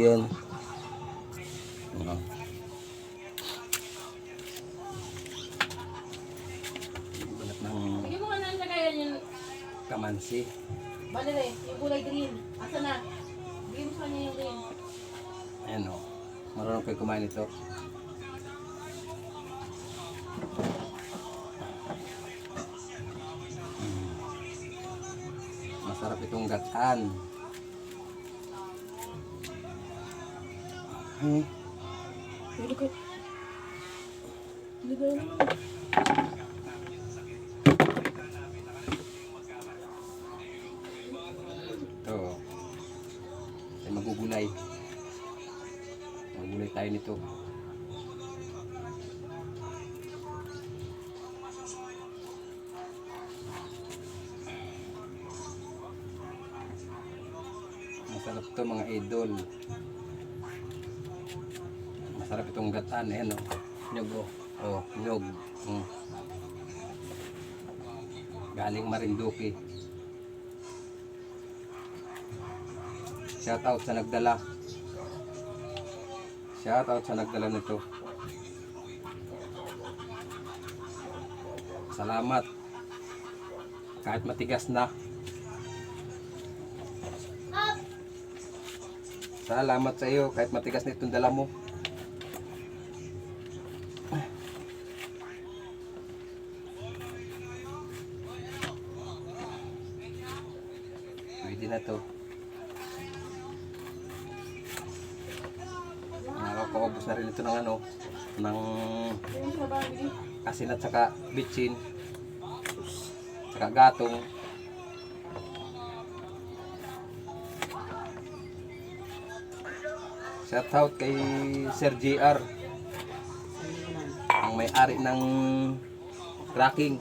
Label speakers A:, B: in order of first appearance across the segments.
A: Yan. Ng
B: Hindi mo nga nalagayan yung
A: kamansi.
B: Bale re, yung kulay green. Asa na? Bigyan mo sa kanya yung green.
A: Ayan o. Marunong kayo kumain ito. Mm. Masarap itong gatan. Hmm. Ito. Ay magugulay. Magugulay tayo nito. Masarap to mga idol. Masarap itong gatan. Ayan o. Nyog o. Oh, nyog. Mm. Galing Marinduque. Shout out sa nagdala. Shout out sa nagdala nito. Salamat. Kahit matigas na. Salamat sa iyo kahit matigas na itong dala mo. Pwede na to. Nakakaubos na rin ito ng ano, ng asin at saka bitchin, saka gatong. Shout out kay Sir JR, ang may-ari ng cracking.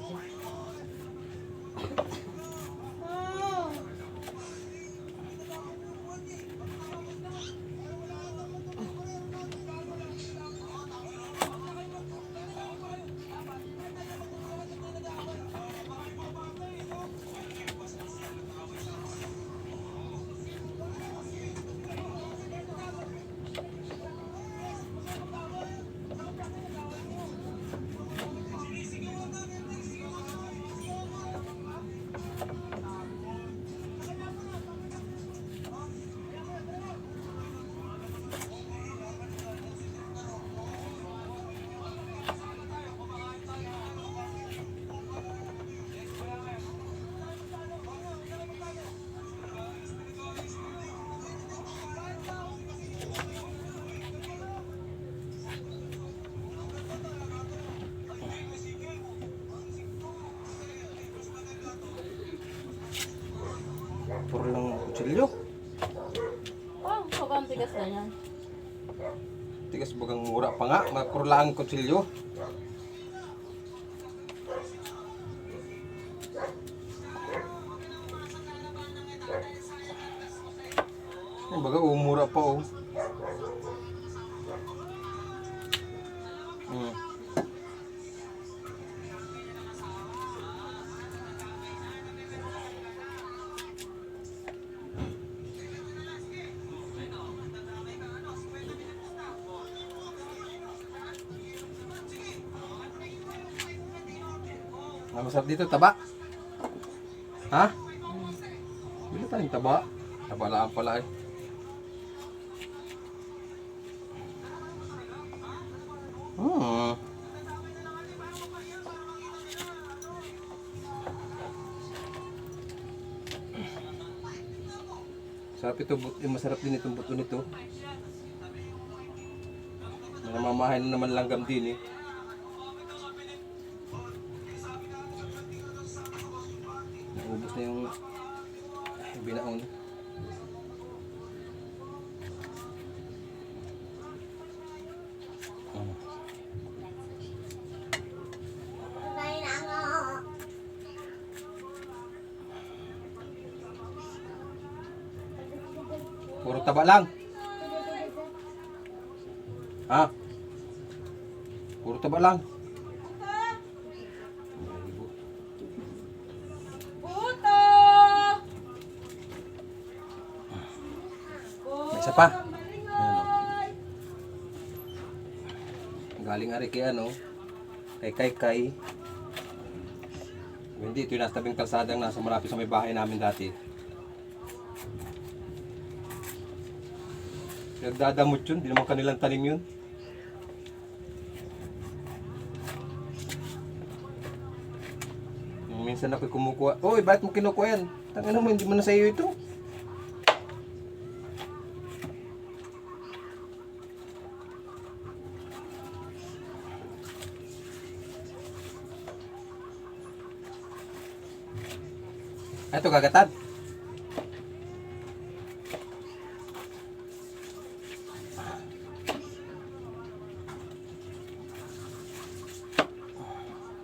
A: Kutsilyo.
B: Oh, sobrang tigas na yan.
A: Tigas bagang mura pa nga, magkurlaan kutsilyo. Ay, baga umura pa oh. Hmm. Ang masarap dito, taba. Ha? Bili rin taba. Taba lang pala eh. Hmm. Sarap ito, but- eh, masarap din itong buto nito. Namamahay na naman langgam din eh. Naubos na yung ay, binaon. Puro taba lang. Ha? Puro taba lang.
B: Puto!
A: May isa pa. Ayan, oh. Galing ari kay ano, kay kay kay. Hindi, ito yung nasa tabing kalsadang nasa malapit sa may bahay namin dati. Nagdadamot yun, di naman kanilang tanim yun. Minsan ako kumukuha. Oy, bakit mo kinukuha yan? Tangina mo, hindi mo na sa iyo ito. Ito, gagatad.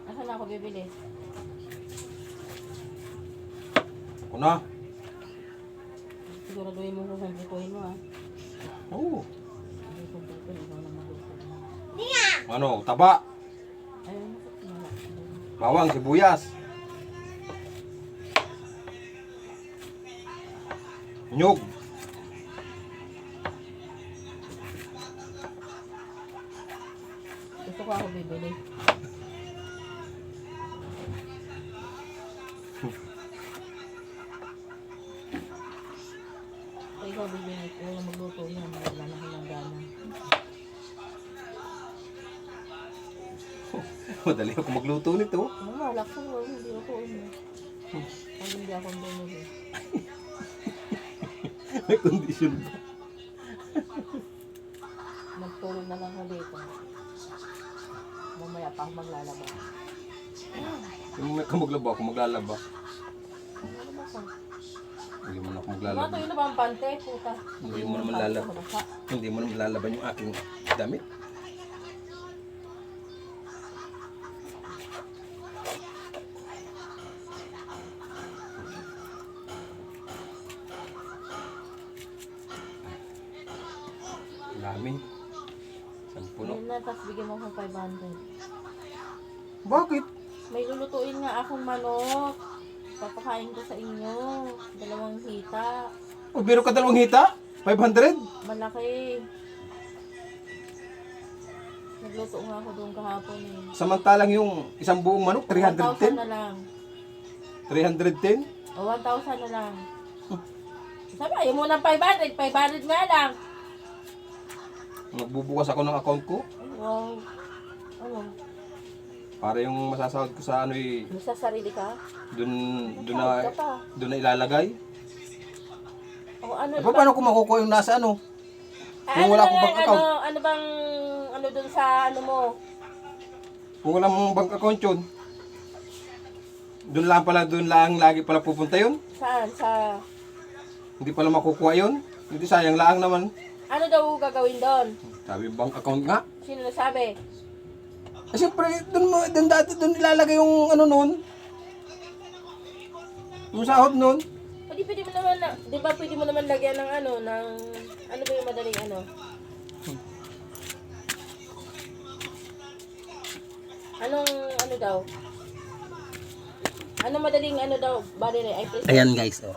B: Asan ako bibili?
A: Ako na.
B: Siguraduhin mo kung kumpletuhin mo ha.
A: Oo.
B: Hindi ikaw na maluto.
A: Ano, taba,
B: Ayun,
A: bawang, sibuyas. Nyug.
B: Gusto ko ako bibili. Ikaw bibili, na magluto yan. Wala na akong gana.
A: Madali ako magluto nito.
B: Lakso ko, hindi ako ano. Pag hindi ako bumili.
A: May condition pa.
B: Magtulog na lang ako dito. Mamaya pa ako maglalaba.
A: Yung may kamaglaba ako, maglalaba.
B: Ba sa?
A: Hindi mo na ako maglalaba.
B: tuyo na ba ang pante, puta?
A: Hindi mo naman lalaba. Hindi mo naman lalaban yung aking damit. Dami. Sampu no.
B: Yun na, tapos bigyan mo akong 500.
A: Bakit?
B: May lulutuin nga akong manok. Papakain ko sa inyo. Dalawang hita.
A: O, biro ka dalawang hita? 500?
B: Malaki. Nagluto nga ako doon kahapon eh.
A: Samantalang yung isang buong manok,
B: 1,000
A: 310?
B: na lang.
A: 310?
B: O, 1,000 na lang. Sabi, ayaw mo ng 500. 500 nga lang.
A: Magbubukas ako ng account ko
B: Wow. Ano?
A: para yung masasahod ko sa ano eh,
B: sa sarili ka?
A: dun, dun
B: Sahod
A: na,
B: ka pa.
A: dun na ilalagay.
B: O ano
A: Eh, paano ko makukuha yung nasa ano?
B: Ah,
A: Kung
B: ano
A: wala akong
B: nga,
A: bank account.
B: Ano, ano bang, ano dun sa ano mo?
A: Kung wala mong bank account yun, dun lang pala, dun lang lagi pala pupunta yun.
B: Saan? Sa,
A: Hindi pala makukuha yun. Hindi sayang lang naman.
B: Ano daw gagawin doon?
A: Sabi bank account nga.
B: Sino nasabi?
A: Eh siyempre, dun, mo, dun dati dun ilalagay yung ano nun. Yung sahod nun.
B: Di pwede mo naman, na, di ba pwede mo naman lagyan ng ano, ng, ano ba yung madaling ano? Anong, ano daw? Ano madaling ano daw? Bali na, ay please.
A: Ayan guys, oh.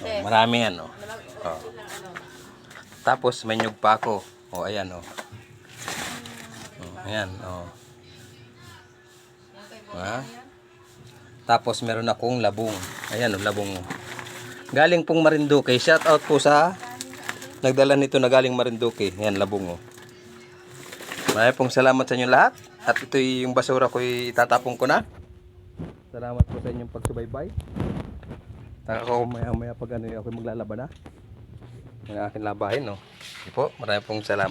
B: Yes.
A: Marami yan, oh. Oh. Tapos may nyug pa ako. O ayan o. Oh, ayan o. Ha? Tapos meron akong labong. Ayan o, labong. o. Galing pong Marinduque. Shout out po sa nagdala nito na galing Marinduque. Ayan, labong o. Maraming pong salamat sa inyo lahat. At ito yung basura ko itatapon ko na. Salamat po sa inyong pagsubaybay. Ako maya maya pag ano ako maglalaba na ng aking labahin, no? Sige po, maraming pong salamat.